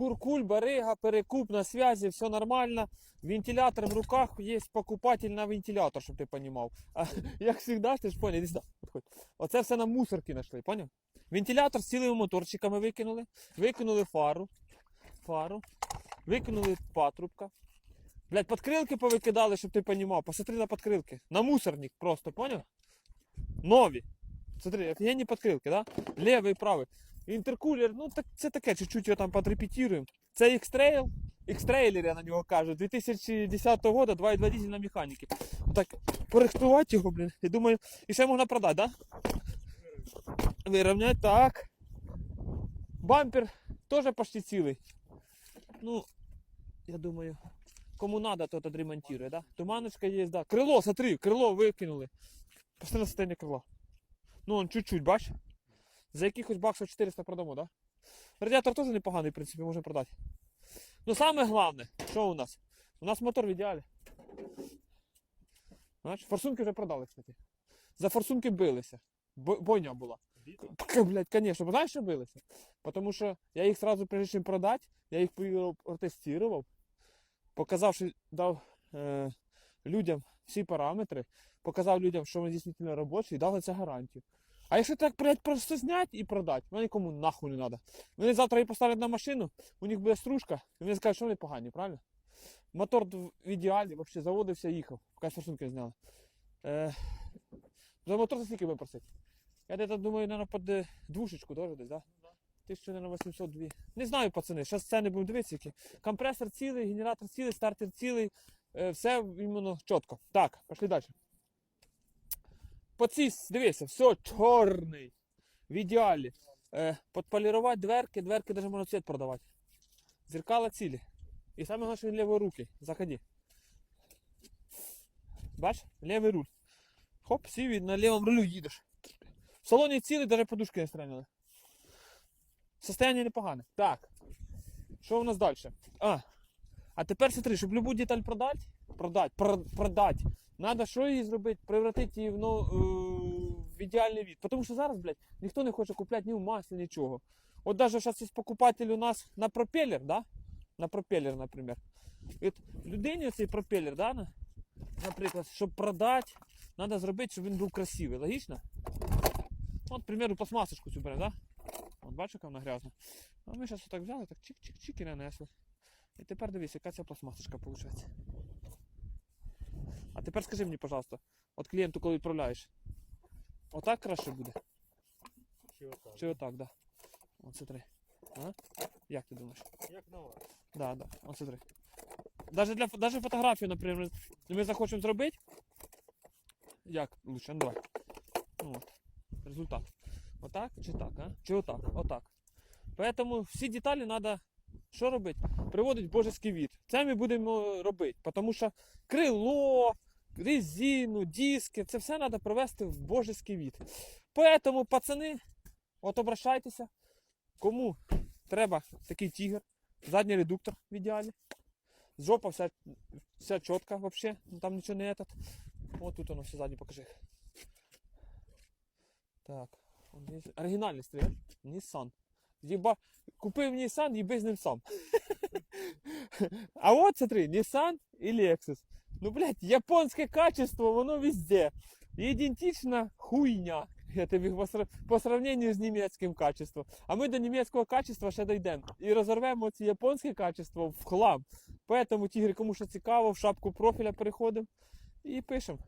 Куркуль, барига, перекуп на связи, все нормально. Вентилятор в руках, є покупатель на вентилятор, щоб ти розумів. А як завжди, ти ж поняв, сюди, підходь. Оце все на мусорки знайшли, поняв? Вентилятор з цілими моторчиками викинули, викинули фару, фару, викинули патрубка. Блять, подкрилки повикидали, щоб ти розумів. Посмотри на подкрилки. На мусорник просто, поняв? Нові. Смотри, офігенні подкрилки, да? Левий, правий. Інтеркулер, ну так це таке, чуть-чуть його там подрепетіруємо. Це X-Trail, X-Trailer, я на нього кажу, 2010 года, 2.2 дизель на механіки. Так, порихтувати його, блін. І думаю, і ще можна продати, да? Вирівняти, так. Бампер теж почти цілий. Ну, я думаю, кому надо, тот отремонтирует, да? Туманочка есть, да. Крыло, смотри, крыло выкинули. Посмотри на состояние крыла. Ну, он чуть-чуть, бач? За якихось баксів 400 продамо, да? Радіатор теж непоганий, в принципі, можна продати. Ну, саме головне, що у нас? У нас мотор в ідеалі. Знаєш, форсунки вже продали, кстати. За форсунки билися. Бойня була. Блядь, конечно. Бо Знаєш, що билися? Тому що я їх сразу, прежде чим продати, я їх протестував, показав, що дав е, людям всі параметри, показав людям, що вони дійсно робочі, і на це гарантію. А якщо так, блядь, просто зняти і продати, вони нікому нахуй не треба. Вони завтра її поставлять на машину, у них буде стружка, і вони скажуть, що вони погані, правильно? Мотор в ідеалі, взагалі заводився, їхав, поки форсунки не зняли. Е, за мотор за скільки ви? Я десь думаю, наверное, під е, двушечку теж десь, да? 1802. Не знаю, пацани, зараз ціни будемо дивитися, які. Компресор цілий, генератор цілий, стартер цілий, е, все іменно чітко. Так, пішли далі. По цій, дивися, все чорний. В ідеалі. Е, подполірувати дверки, дверки навіть можна цвіт продавати. Зеркала цілі. І саме головне, що він ліворукий. Заходи. Бач, лівий руль. Хоп, сів і на лівому рулю їдеш. В салоні цілий, навіть подушки не стріляли. Состояние непогане. Так. Що у нас далі? А. А тепер смотри, щоб любу деталь продати, продати, продати, треба що її зробити? Превратити її в, ну, в ідеальний від. Тому що зараз, блядь, ніхто не хоче купляти ні в маслі, нічого. От даже зараз є покупатель у нас на пропеллер, да? На пропеллер, наприклад. От людині цей пропеллер, да, на- наприклад, щоб продати, треба зробити, щоб він був красивий. Логічно? От, примеру, пластмасочку цю беремо, да? От бачиш, яка вона грязна. А ми зараз отак взяли, так чик-чик-чик і нанесли. І тепер дивись, яка ця пластмасочка виходить. А тепер скажи мені, пожалуйста, от клієнту, коли відправляєш, отак краще буде? Чи отак? Чи отак, да? От смотри. А? Як ти думаєш? Як на вас? Да, да, от смотри. Даже для даже фотографію, наприклад, ми захочемо зробити. Як лучше? Ну давай. Ну, от. Результат. Отак чи так, а? Чи отак? Отак. Поэтому всі деталі треба що робити? Приводить в божеский вид. Це ми будемо робити, тому що крило, резину, диски, це все треба привести в божеский вид. Поэтому, пацани, от обращайтеся, кому треба такий тігр, задній редуктор в ідеалі. Жопа вся, вся чітка вообще, ну, там нічого не этот. Вот тут воно все заднє покажи. Так. Оригінальний стріляч. Nissan. Єба... Купив Nissan, їби з ним сам. а от смотри, Nissan і Lexus. Ну, блядь, японське качество, воно везде. Ідентична хуйня. Я тобі по, сра- по сравнению з німецьким качеством. А ми до німецького качества ще дійдемо. І розорвемо ці японське качество в хлам. Поэтому, тігри, кому що цікаво, в шапку профіля переходимо і пишемо.